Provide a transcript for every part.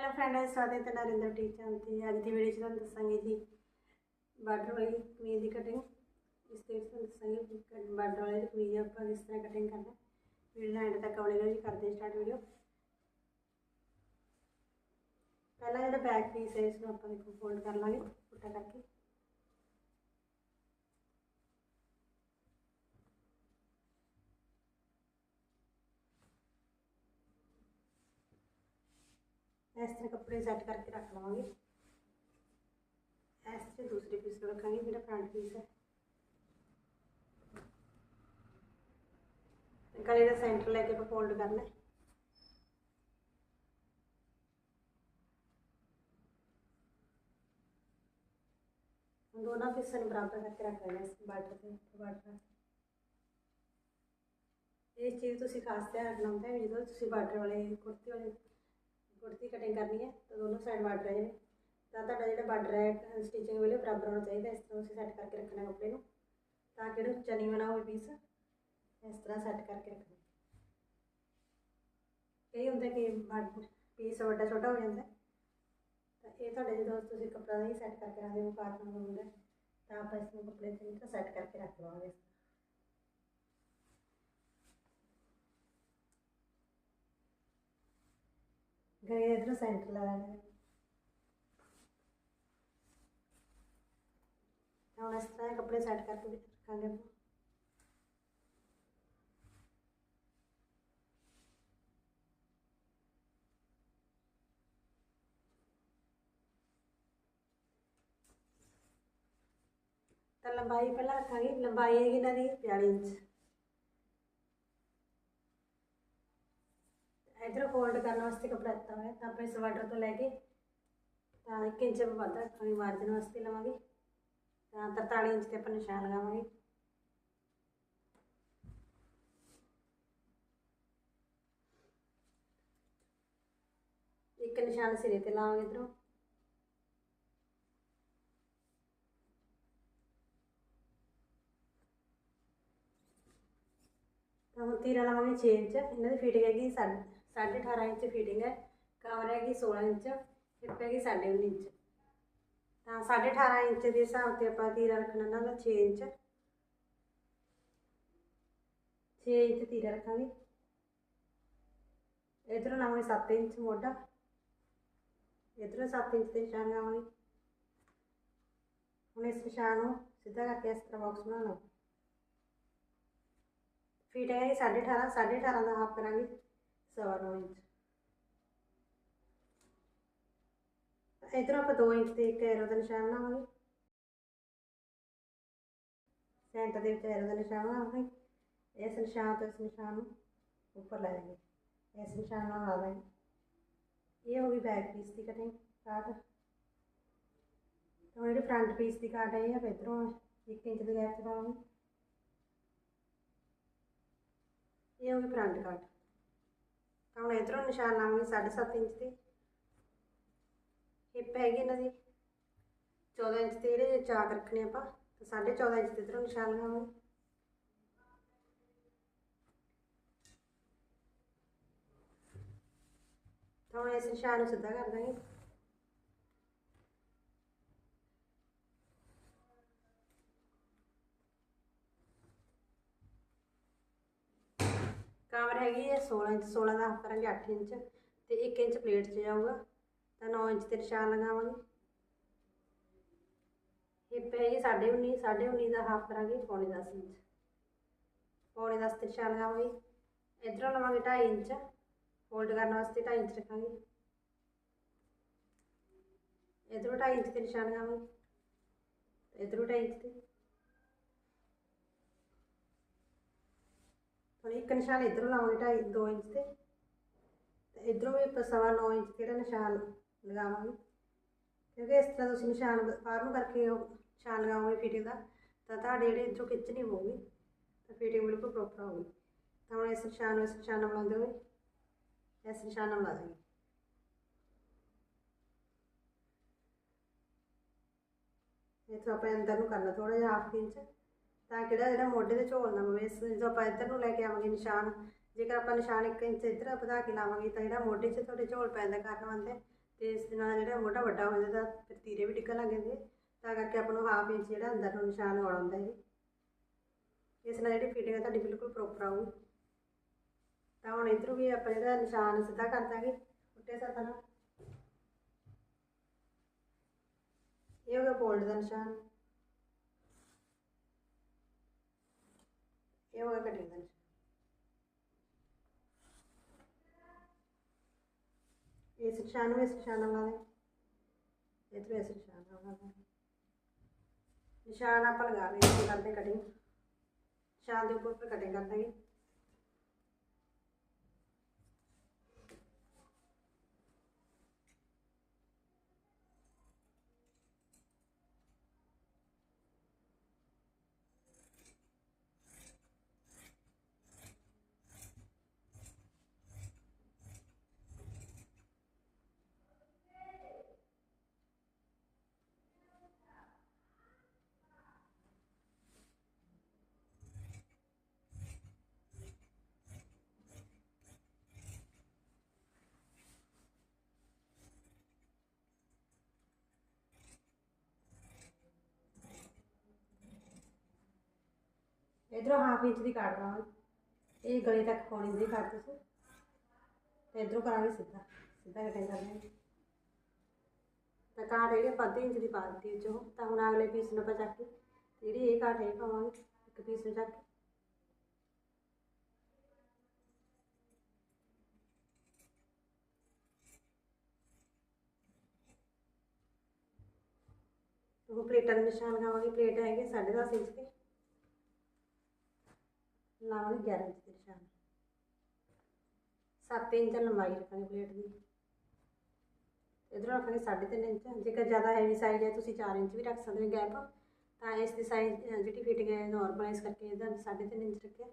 Hello friends ਸਵਾਗਤ ਹੈ ਤੁਹਾਡਾ ਨਰਿੰਦਰ ਟੀਚਰ ਤੇ ਅੱਜ ਦੀ ਵੀਡੀਓ 'ਚ ਤੁਹਾਨੂੰ ਦੱਸਾਂਗੇ ਜੀ ਬਾਰਡਰ ਵਾਲੀ ਕਮੀਜ਼ ਦੀ ਕਟਿੰਗ ਇਸ ਦੇ ਵਿੱਚ ਤੁਹਾਨੂੰ ਦੱਸਾਂਗੇ ਬਾਰਡਰ ਵਾਲੀ ਕਮੀਜ਼ ਆਪਾਂ ਕਿਸ ਤਰ੍ਹਾਂ ਕਟਿੰਗ ਕਰਨਾ। ਵੀਡੀਓ ਦਾ ਐਂਡ ਤੱਕ ਆਉਣੇ ਰਹੋ ਜੀ, ਕਰਦੇ ਸਟਾਰਟ ਵੀਡੀਓ ਪਹਿਲਾਂ ਜਿਹੜਾ ਬੈਕ ਪੀਸ ਹੈ, ਇਸ ਨੂੰ ਆਪਾਂ ਦੇਖੋ ਫੋਲਡ ਕਰ ਲਾਂਗੇ ਪੁੱਟਾ ਕਰਕੇ। ਇਸ ਤਰ੍ਹਾਂ ਕੱਪੜੇ ਸੈੱਟ ਕਰਕੇ ਰੱਖ ਲਵਾਂਗੇ। ਇਸ ਤੇ ਦੂਸਰੇ ਪੀਸ ਰੱਖਾਂਗੇ ਜਿਹੜਾ ਫਰੰਟ ਪੀਸ ਹੈ। ਗਲੇ ਦਾ ਸੈਂਟਰ ਲੈ ਕੇ ਆਪਾਂ ਫੋਲਡ ਕਰਨਾ ਹੈ। ਦੋਨਾਂ ਪੀਸਾਂ ਨੂੰ ਬਰਾਬਰ ਕਰਕੇ ਰੱਖ ਲੈਣਾ ਇਸ ਬਾਰਡਰ ਤੇ ਬਾਰਡਰ ਇਹ ਚੀਜ਼ ਤੁਸੀਂ ਖਾਸ ਧਿਆਨ ਰੱਖਣਾ ਹੁੰਦਾ ਹੈ, ਜਦੋਂ ਤੁਸੀਂ ਬਾਰਡਰ ਵਾਲੇ ਕੁੜਤੇ ਵਾਲੇ ਕੁੜਤੀ ਕਟਿੰਗ ਕਰਨੀ ਹੈ, ਤਾਂ ਦੋਨੋਂ ਸਾਈਡ ਬਾਰਡਰ ਹੈ ਜਿਵੇਂ ਤਾਂ ਤੁਹਾਡਾ ਜਿਹੜਾ ਬਾਰਡਰ ਹੈ ਸਟਿਚਿੰਗ ਵੇਲੇ ਬਰਾਬਰ ਹੋਣਾ ਚਾਹੀਦਾ, ਇਸ ਤਰ੍ਹਾਂ ਤੁਸੀਂ ਸੈੱਟ ਕਰਕੇ ਰੱਖਣਾ ਕੱਪੜੇ ਨੂੰ। ਤਾਂ ਕਿ ਜਿਹੜਾ ਉੱਚਾ ਨਹੀਂ ਬਣਾ ਹੋਵੇ ਪੀਸ ਇਸ ਤਰ੍ਹਾਂ ਸੈੱਟ ਕਰਕੇ ਰੱਖਣਾ। ਕਈ ਹੁੰਦਾ ਕਿ ਬਾਰਡਰ ਪੀਸ ਵੱਡਾ ਛੋਟਾ ਹੋ ਜਾਂਦਾ ਤਾਂ ਇਹ ਤੁਹਾਡੇ ਜਦੋਂ ਤੁਸੀਂ ਕੱਪੜਾ ਹੀ ਸੈੱਟ ਕਰਕੇ ਰੱਖਦੇ ਹੋ ਕਾਟਨ ਹੁੰਦਾ ਤਾਂ ਆਪਾਂ ਇਸ ਨੂੰ ਕੱਪੜੇ ਤੇ ਸੈੱਟ ਕਰਕੇ ਰੱਖ ਲਵਾਂਗੇ। ਗਲੇ ਇਧਰ ਸੈਂਟਰ ਹੁਣ ਇਸ ਤਰ੍ਹਾਂ ਕੱਪੜੇ ਸੈੱਟ ਕਰਕੇ ਰੱਖਾਂਗੇ ਤਾਂ ਲੰਬਾਈ ਪਹਿਲਾਂ ਰੱਖਾਂਗੇ। ਲੰਬਾਈ ਹੈਗੀ ਇਹਨਾਂ ਦੀ 42 ਇੰਚ। ਇਧਰ ਫੋਲਡ ਕਰਨ ਵਾਸਤੇ ਕੱਪੜਾ ਦਿੱਤਾ ਹੋਇਆ, ਤਾਂ ਆਪਾਂ ਇਸ ਬਾਰਡਰ ਤੋਂ ਲੈ ਕੇ ਤਾਂ 1 ਇੰਚ ਵੱਧ ਰੱਖਾਂਗੇ ਮਾਰਜਨ ਵਾਸਤੇ ਲਵਾਂਗੇ। ਤਾਂ 43 ਇੰਚ ਤੇ ਆਪਾਂ ਨਿਸ਼ਾਨ ਲਗਾਵਾਂਗੇ। ਇੱਕ ਨਿਸ਼ਾਨ ਸਿਰੇ ਤੇ ਲਾਵਾਂਗੇ ਇਧਰੋਂ। ਤਾਂ ਹੁਣ ਤੀਰਾ ਲਾਵਾਂਗੇ 6 ਇੰਚ, ਇਹਨਾਂ ਦੀ ਫਿਟਿੰਗ ਹੈਗੀ 18.5 ਇੰਚ ਫਿਟਿੰਗ ਹੈ ਕਵਰ ਹੈਗੀ 16 ਇੰਚ ਹਿੱਪ ਹੈਗੀ 19.5 ਇੰਚ। ਤਾਂ 18.5 ਇੰਚ ਦੇ ਹਿਸਾਬ ਤੇ ਆਪਾਂ ਤੀਰਾ ਰੱਖਣਾ ਇਹਨਾਂ ਦਾ 6 ਇੰਚ। 6 ਇੰਚ ਤੀਰਾ ਰੱਖਾਂਗੇ। ਇਧਰੋਂ ਲਾਵਾਂਗੇ 7 ਇੰਚ ਮੋਢਾ। ਇਧਰੋਂ 7 ਇੰਚ ਤੇ ਨਿਸ਼ਾਨ ਲਾਵਾਂਗੇ। ਹੁਣ ਇਸ ਨਿਸ਼ਾਨ ਨੂੰ ਸਿੱਧਾ ਕਰਕੇ ਇਸ ਤਰ੍ਹਾਂ ਬਾਕਸ ਬਣਾ ਲਓ ਫੀਟ ਹੈ ਸਾਢੇ 18 ਸਾਢੇ 18 ਦਾ ਹਾਫ ਕਰਾਂਗੇ। ਸਵਾ ਨੌ ਇੰਚ ਇਧਰੋਂ ਆਪਾਂ 2 ਇੰਚ ਤੇ ਇੱਕ ਐਰੋ ਦਾ ਨਿਸ਼ਾਨ ਬਣਾਵਾਂਗੇ ਸੈਂਟਰ ਦੇ ਵਿੱਚ ਐਰੋ ਦਾ ਨਿਸ਼ਾਨ ਬਣਾਵਾਂਗੇ ਇਸ ਨਿਸ਼ਾਨ ਤੋਂ ਇਸ ਨਿਸ਼ਾਨ ਨੂੰ ਉੱਪਰ ਲੈ ਜਾਵਾਂਗੇ ਇਸ ਨਿਸ਼ਾਨ ਨਾਲ ਲਾ ਦਾਂਗੇ ਇਹ ਹੋ ਗਈ ਬੈਕ ਪੀਸ ਦੀ ਕਟਿੰਗ ਕਾਟ ਤਾਂ ਜਿਹੜੀ ਫਰੰਟ ਪੀਸ ਦੀ ਕਾਟ ਹੈ ਇਹ ਆਪਾਂ ਇਧਰੋਂ 1 ਇੰਚ ਦੇ ਗੈਪ 'ਚ ਪਾਵਾਂਗੇ ਇਹ ਹੋ ਗਈ ਫਰੰਟ ਕਾਟ ਹੁਣ ਇਧਰੋਂ ਨਿਸ਼ਾਨ ਲਾਵਾਂਗੇ 7.5 ਇੰਚ ਦੀ। ਹਿੱਪ ਹੈਗੀ ਇਹਨਾਂ ਦੀ। 14 ਇੰਚ ਤੇ ਜਿਹੜੇ ਚਾਕ ਰੱਖਣੇ ਆਪਾਂ, ਤਾਂ 14.5 ਇੰਚ ਤੇ ਇਧਰੋਂ ਨਿਸ਼ਾਨ ਲਗਾਵਾਂਗੇ ਤਾਂ ਹੁਣ ਇਸ ਨਿਸ਼ਾਨ ਨੂੰ ਸਿੱਧਾ ਕਰ ਦਾਂਗੇ ਕਵਰ ਹੈਗੀ ਹੈ 16 ਇੰਚ 16 ਦਾ ਹਾਫ ਕਰਾਂਗੇ 8 ਇੰਚ ਤੇ 1 ਇੰਚ ਪਲੇਟ 'ਚ ਜਾਊਗਾ। ਤਾਂ 9 ਇੰਚ ਤੇ ਨਿਸ਼ਾਨ ਲਗਾਵਾਂਗੇ। ਹਿੱਪ ਹੈਗੀ 19.5 19.5 ਦਾ ਹਾਫ ਕਰਾਂਗੇ ਪੌਣੇ 10 ਇੰਚ। ਪੌਣੇ 10 ਤੇ ਨਿਸ਼ਾਨ ਲਗਾਵਾਂਗੇ। ਇਧਰੋਂ ਲਵਾਂਗੇ 2.5 ਇੰਚ। ਫੋਲਡ ਕਰਨ ਵਾਸਤੇ 2.5 ਇੰਚ ਰੱਖਾਂਗੇ। ਇਧਰੋਂ 2.5 ਇੰਚ ਤੇ ਨਿਸ਼ਾਨ ਲਗਾਵਾਂਗੇ। ਇਧਰੋਂ 2.5 ਇੰਚ ਤੇ। ਹੁਣ ਇੱਕ ਨਿਸ਼ਾਨ ਇਧਰੋਂ ਲਾਵਾਂਗੇ ਢਾਈ 2 ਇੰਚ ਤੇ। ਤੇ ਇਧਰੋਂ ਵੀ ਆਪਾਂ ਸਵਾ 9 ਇੰਚ ਤੇ ਜਿਹੜਾ ਨਿਸ਼ਾਨ ਲਗਾਵਾਂਗੇ। ਕਿਉਂਕਿ ਇਸ ਤਰ੍ਹਾਂ ਤੁਸੀਂ ਨਿਸ਼ਾਨ ਬਾਹਰ ਨੂੰ ਕਰਕੇ ਉਹ ਨਿਸ਼ਾਨ ਲਗਾਓਗੇ ਫਿਟਿੰਗ ਦਾ, ਤਾਂ ਤੁਹਾਡੇ ਜਿਹੜੇ ਇਧਰੋਂ ਖਿੱਚ ਨਹੀਂ ਹੋਊਗੀ, ਤਾਂ ਫਿਟਿੰਗ ਬਿਲਕੁਲ ਪ੍ਰੋਪਰ ਹੋਊਗੀ ਤਾਂ ਹੁਣ ਇਸ ਨਿਸ਼ਾਨ ਨੂੰ ਇਸ ਨਿਸ਼ਾਨ ਨਾਲ ਬਣਾਉਂਦੇ ਹੋਏ, ਇਸ ਨਿਸ਼ਾਨ ਨਾਲ ਲਾ ਦਾਂਗੇ ਇੱਥੋਂ ਆਪਾਂ ਅੰਦਰ ਨੂੰ ਕਰਨਾ ਥੋੜਾ ਜਿਹਾ ਹਾਫ ਇੰਚ ਤਾਂ ਕਿਹੜਾ ਜਿਹੜਾ ਮੋਢੇ ਤੇ ਝੋਲ ਨਾ ਪਵੇ, ਇਸ ਜਦੋਂ ਆਪਾਂ ਇੱਧਰ ਨੂੰ ਲੈ ਕੇ ਆਵਾਂਗੇ ਨਿਸ਼ਾਨ, ਜੇਕਰ ਆਪਾਂ ਨਿਸ਼ਾਨ 1 ਇੰਚ ਇੱਧਰ ਵਧਾ ਕੇ ਲਾਵਾਂਗੇ ਤਾਂ ਜਿਹੜਾ ਮੋਢੇ 'ਚ ਤੁਹਾਡੇ ਝੋਲ ਪੈਂਦਾ ਕਰਨ ਕਾਰਨ ਬਣਦਾ ਤੇ ਇਸ ਨਾਲ ਜਿਹੜਾ ਮੋਢਾ ਵੱਡਾ ਹੋ ਜਾਂਦਾ ਫਿਰ ਤੀਰੇ ਵੀ ਡਿੱਗਣ ਲੱਗ ਜਾਂਦੇ ਤਾਂ ਕਰਕੇ ਆਪਾਂ ਨੂੰ ਹਾਫ ਇੰਚ ਜਿਹੜਾ ਅੰਦਰ ਨੂੰ ਨਿਸ਼ਾਨ ਲਗਾਉਣਾ ਹੁੰਦਾ ਹੈ ਇਸ ਨਾਲ ਜਿਹੜੀ ਫਿਟਿੰਗ ਹੈ ਤੁਹਾਡੀ ਬਿਲਕੁਲ ਪ੍ਰੋਪਰ ਆਊਗੀ। ਤਾਂ ਹੁਣ ਇਧਰੋਂ ਵੀ ਆਪਾਂ ਜਿਹੜਾ ਨਿਸ਼ਾਨ ਸਿੱਧਾ ਕਰ ਦਾਂਗੇ ਪੁੱਟੇ ਸਾਥਾਂ ਨਾਲ ਇਹ ਹੋ ਗਿਆ ਫੋਲਡ ਦਾ ਨਿਸ਼ਾਨ। ਇਹ ਹੋ ਗਿਆ ਕਟਿੰਗ ਨੂੰ ਇਸ ਨਿਸ਼ਾਨ ਨਾਲ ਲਾ ਦੇ ਇਧਰ ਇਸ ਨਿਸ਼ਾਨ ਨਾਲ ਲਾ ਨਿਸ਼ਾਨ ਆਪਾਂ ਲਗਾ ਲਏ ਕਰਦੇ ਕਟਿੰਗ ਨਿਸ਼ਾਨ ਦੇ ਉੱਪਰ ਕਟਿੰਗ ਕਰ ਦਾਂਗੇ ਇਧਰੋਂ ਹਾਫ ਇੰਚ ਦੀ ਕੱਟ ਲਵਾਂਗੇ ਇਹ ਗਲੇ ਤੱਕ ਪਾਉਣੀ ਦੀ ਕੱਟ ਤੁਸੀਂ ਤੇ ਇਧਰੋਂ ਕਰਾਂਗੇ ਸਿੱਧਾ। ਸਿੱਧਾ ਕਟਿੰਗ ਕਰਨੀ ਤਾਂ ਕਾਟ ਜਿਹੜੀ ਆਪਾਂ ਅੱਧੇ ਇੰਚ ਦੀ ਪਾ ਦਿੱਤੀ ਵਿੱਚੋਂ ਤਾਂ ਹੁਣ ਅਗਲੇ ਪੀਸ ਨੂੰ ਆਪਾਂ ਚੱਕ ਕੇ ਜਿਹੜੀ ਇਹ ਕਾਟ ਇਹ ਪਾਵਾਂਗੇ, ਇੱਕ ਪੀਸ ਨੂੰ ਚੱਕ ਕੇ। ਉਹ ਪਲੇਟਾਂ ਦੇ ਨਿਸ਼ਾਨ ਲਗਾਵਾਂਗੇ ਪਲੇਟ ਹੈਗੇ 10.5 ਇੰਚ ਦੇ। ਲਾਵਾਂਗੇ 11 ਇੰਚ ਦੇ ਨਿਸ਼ਾਨ 7 ਇੰਚ ਲੰਬਾਈ ਰੱਖਾਂਗੇ ਪਲੇਟ ਦੀ। ਇਧਰੋਂ ਰੱਖਾਂਗੇ 3.5 ਇੰਚ। ਜੇਕਰ ਜ਼ਿਆਦਾ ਹੈਵੀ ਸਾਈਜ਼ ਹੈ, ਤੁਸੀਂ 4 ਇੰਚ ਵੀ ਰੱਖ ਸਕਦੇ ਹੋ ਗੈਪ ਤਾਂ ਇਸ ਦੀ ਸਾਈਜ਼ ਜਿਹੜੀ ਫਿਟਿੰਗ ਹੈ ਨਾਰਮਲ ਇਸ ਕਰਕੇ ਇਹਦਾ 3.5 ਇੰਚ ਰੱਖਿਆ।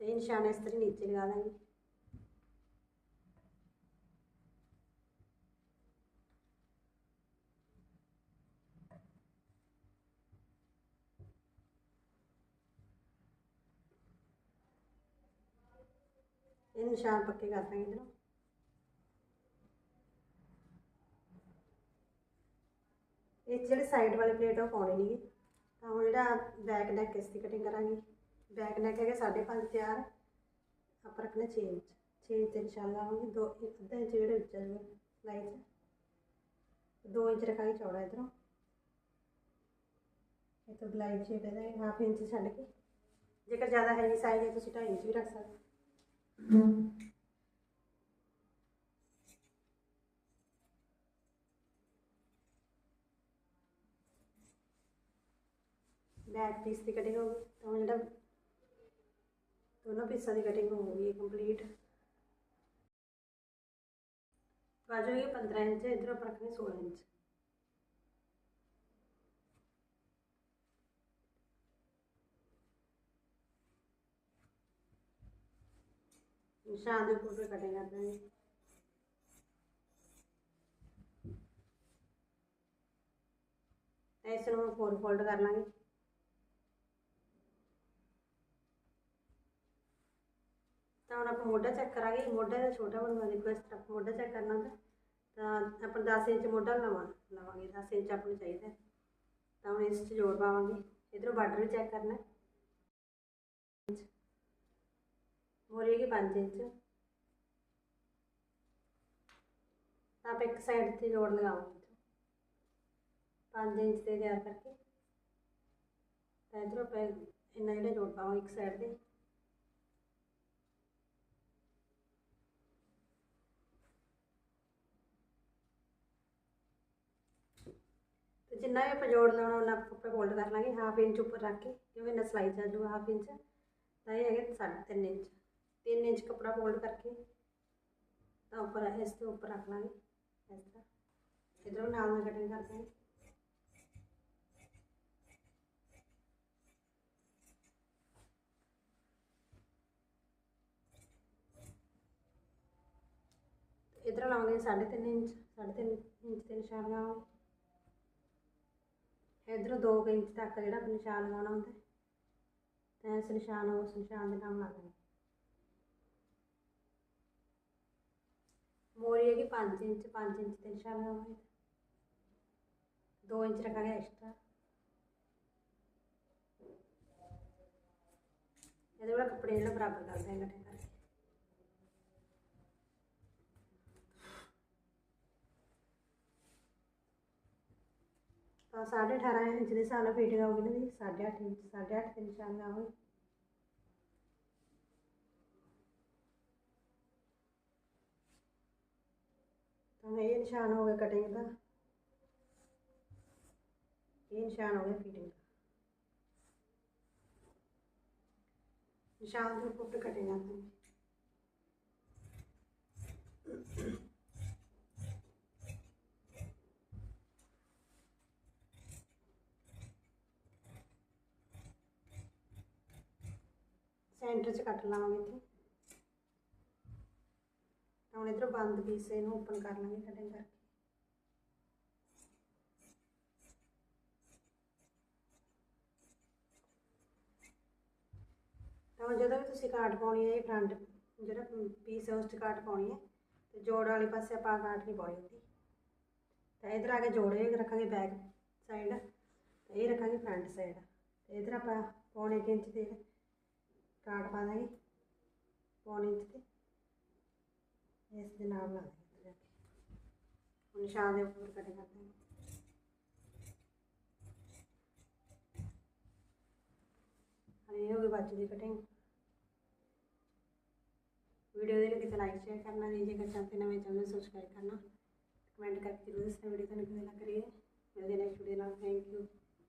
ਤੇ ਇਹ ਨਿਸ਼ਾਨ ਇਸ ਤਰ੍ਹਾਂ ਨੀਚੇ ਲਗਾ ਦਾਂਗੇ। ਇਹ ਨਿਸ਼ਾਨ ਪੱਕੇ ਕਰ ਦਾਂਗੇ ਇਧਰੋਂ। ਇਹ ਜਿਹੜੇ ਸਾਈਡ ਵਾਲੇ ਪਲੇਟ ਉਹ ਪਾਉਣੇ ਨੇਗੇ। ਤਾਂ ਹੁਣ ਜਿਹੜਾ ਬੈਕ ਨੈਕ ਇਸ ਦੀ ਕਟਿੰਗ ਕਰਾਂਗੇ। ਬੈਕ ਨੈਕ ਹੈਗਾ 5.5 ਤਿਆਰ। ਆਪਾਂ ਰੱਖਣਾ 6 ਇੰਚ। 6 ਇੰਚ ਦੇ ਨਿਸ਼ਾਨ ਲਾਵਾਂਗੇ। ਦੋ ਇੱਕ ਅੱਧਾ ਇੰਚ ਜਿਹੜਾ ਉੱਚਾ ਆ ਜਾਊਗਾ ਸਲਾਈ 'ਚ। 2 ਇੰਚ ਰੱਖਾਂਗੇ ਚੌੜਾ ਇਧਰੋਂ। ਇਹ ਤਾਂ ਗਲਾਈ ਦੀ ਸ਼ੇਪ ਹਾਫ ਇੰਚ ਛੱਡ ਕੇ। ਜੇਕਰ ਜ਼ਿਆਦਾ ਹੈਵੀ ਸਾਈਜ਼ ਹੈ, ਤੁਸੀਂ 2.5 ਇੰਚ ਵੀ ਰੱਖ ਸਕਦੇ ਬੈਕ ਪੀਸ ਦੀ ਕਟਿੰਗ ਹੋ ਗਈ। ਤਾਂ ਜਿਹੜਾ ਦੋਨੋਂ ਪੀਸਾਂ ਦੀ ਕਟਿੰਗ ਹੋ ਗਈ ਕੰਪਲੀਟ ਬਾਜੂ ਇਹ 15 ਇੰਚ ਹੈ, ਇਧਰ ਰੱਖਣੇ 16 ਇੰਚ। ਨਿਸ਼ਾਨ ਦੇ ਉੱਪਰ ਕਟਿੰਗ ਕਰ ਦਾਂਗੇ ਇਸ ਨੂੰ ਫੋਰ ਫੋਲਡ ਕਰ ਲਾਂਗੇ। ਤਾਂ ਹੁਣ ਆਪਾਂ ਮੋਢਾ ਚੈੱਕ ਕਰਾਂਗੇ। ਮੋਢਾ ਦਾ ਛੋਟਾ ਬਣਵਾ ਦੇਖੋ ਇਸ ਤਰ੍ਹਾਂ ਆਪਾਂ ਮੋਢਾ ਚੈੱਕ ਕਰਨਾ ਹੁੰਦਾ। ਤਾਂ ਆਪਾਂ 10 ਇੰਚ ਮੋਢਾ ਲਵਾਂ, ਲਵਾਂਗੇ। 10 ਇੰਚ ਆਪਾਂ ਨੂੰ ਚਾਹੀਦਾ। ਤਾਂ ਹੁਣ ਇਸ 'ਚ ਜੋੜ ਪਾਵਾਂਗੇ। ਇਧਰੋਂ ਬਾਰਡਰ ਵੀ ਚੈੱਕ ਕਰਨਾ। ਮੋਰੀ ਹੈਗੀ 5 ਇੰਚ ਤਾਂ ਆਪਾਂ ਇੱਕ ਸਾਈਡ ਤੇ ਜੋੜ ਲਗਾਵਾਂਗੇ 5 ਇੰਚ ਤੇ ਤਿਆਰ ਕਰਕੇ ਤਾਂ ਇਧਰੋਂ ਆਪਾਂ ਇੰਨਾ ਜਿਹੜਾ ਜੋੜ ਪਾਵਾਂਗੇ ਇੱਕ ਸਾਈਡ ਤੇ ਜਿੰਨਾ ਵੀ ਆਪਾਂ ਜੋੜ ਲਾਉਣਾ ਉਹਨਾਂ ਆਪਾਂ ਫੋਲਡ ਕਰ ਲਾਂਗੇ ਹਾਫ ਇੰਚ ਉੱਪਰ ਰੱਖ ਕੇ ਕਿਉਂਕਿ ਇਹਨਾਂ ਸਲਾਈ ਚੱਲ ਹਾਫ ਇੰਚ ਤਾਂ ਇਹ ਹੈਗੇ ਸਾਢੇ ਤਿੰਨ ਇੰਚ ਤਿੰਨ ਇੰਚ ਕੱਪੜਾ ਫੋਲਡ ਕਰਕੇ ਤਾਂ ਉੱਪਰ ਇਸ ਦੇ ਉੱਪਰ ਰੱਖ ਲਾਂਗੇ, ਇਸ ਤਰ੍ਹਾਂ। ਇਧਰੋਂ ਨਾਲ ਨਾਲ ਕਟਿੰਗ ਕਰ ਦਾਂਗੇ ਇਧਰ ਲਾਵਾਂਗੇ ਸਾਢੇ ਤਿੰਨ ਇੰਚ, ਸਾਢੇ ਤਿੰਨ ਇੰਚ ਤੇ ਨਿਸ਼ਾਨ ਲਾਵਾਂਗੇ। ਇਧਰੋਂ 2 ਇੰਚ ਤੱਕ ਜਿਹੜਾ ਆਪਾਂ ਨਿਸ਼ਾਨ ਲਗਾਉਣਾ ਹੁੰਦਾ, ਤਾਂ ਇਸ ਨਿਸ਼ਾਨ ਉਸ ਨਿਸ਼ਾਨ ਦੇ ਨਾਲ ਲਾ ਦਾਂਗੇ 5 ਇੰਚ 5 ਇੰਚ ਤੇ ਨਿਸ਼ਾਨ ਲਗਾਵਾਂਗੇ 2 ਇੰਚ ਰੱਖਾਂਗੇ ਐਕਸਟਰਾ ਇਹਦੇ ਨਾਲ ਕੱਪੜੇ ਜਿਹੜਾ ਬਰਾਬਰ ਕਰ ਦਿਆਂਗੇ ਇਕੱਠੇ ਕਰਕੇ। ਤਾਂ 18.5 ਇੰਚ ਦੇ ਹਿਸਾਬ ਨਾਲ ਫਿਟਿੰਗ ਆਊਗੀ ਨਾ ਜੀ 8.5 ਇੰਚ 8.5 ਤੇ ਨਿਸ਼ਾਨ ਲਾਵਾਂਗੇ ਤਾਂ ਇਹ ਨਿਸ਼ਾਨ ਹੋ ਗਿਆ ਕਟਿੰਗ ਦਾ। ਇਹ ਨਿਸ਼ਾਨ ਹੋ ਗਿਆ ਫਿਟਿੰਗ ਦਾ। ਨਿਸ਼ਾਨ ਦੇ ਉੱਪਰ ਕਟਿੰਗ ਆਉਂਦੀ ਸੈਂਟਰ 'ਚ ਕੱਟ ਲਾਵਾਂਗੇ ਇੱਥੇ। ਹੁਣ ਇਧਰੋਂ ਬੰਦ ਪੀਸ ਇਹਨੂੰ ਓਪਨ ਕਰ ਲਾਂਗੇ ਕਟਿੰਗ ਕਰਕੇ। ਤਾਂ ਜਦੋਂ ਵੀ ਤੁਸੀਂ ਕਾਟ ਪਾਉਣੀ ਹੈ ਇਹ ਫਰੰਟ ਜਿਹੜਾ ਪੀਸ ਹੈ ਉਸ 'ਚ ਕਾਟ ਪਾਉਣੀ ਹੈ ਤੇ ਜੋੜ ਵਾਲੇ ਪਾਸੇ ਆਪਾਂ ਕਾਟ ਨਹੀਂ ਪਾਉਣੀ ਹੁੰਦੀ। ਤਾਂ ਇਧਰ ਆ ਕੇ ਜੋੜੇ ਰੱਖਾਂਗੇ ਬੈਕ ਸਾਈਡ ਤੇ ਇਹ ਰੱਖਾਂਗੇ ਫਰੰਟ ਸਾਈਡ ਤੇ ਇਧਰ ਆਪਾਂ ਪੌਣੇ ਇੰਚ ਦੇ ਕਾਟ ਪਾ ਦਾਂਗੇ, ਪੌਣੇ ਇੰਚ ਤੇ। ਇਸ ਦੇ ਨਾਲ ਲਾ ਦਾਂਗੇ ਹੁਣ ਨਿਸ਼ਾਨ ਦੇ ਉੱਪਰ ਕਟਿੰਗ ਕਰ ਦਾਂਗੇ ਇਹ ਹੋ ਗਈ ਬਾਜੂ ਦੀ ਕਟਿੰਗ ਵੀਡੀਓ ਦੇ ਲਈ ਲਾਈਕ ਸ਼ੇਅਰ ਕਰਨਾ ਜੀ ਜੇਕਰ ਚਾਹਤੇ ਨਵੇਂ ਚੈਨਲ ਸਬਸਕ੍ਰਾਈਬ ਕਰਨਾ ਕਮੈਂਟ ਕਰਕੇ ਜ਼ਰੂਰ ਦੱਸਣਾ। ਵੀਡੀਓ ਤੁਹਾਨੂੰ ਕਿਵੇਂ ਲੱਗ ਰਹੀ ਹੈ? ਮਿਲਦੇ ਨੈਕਸਟ ਵੀਡੀਓ ਨਾਲ। Thank you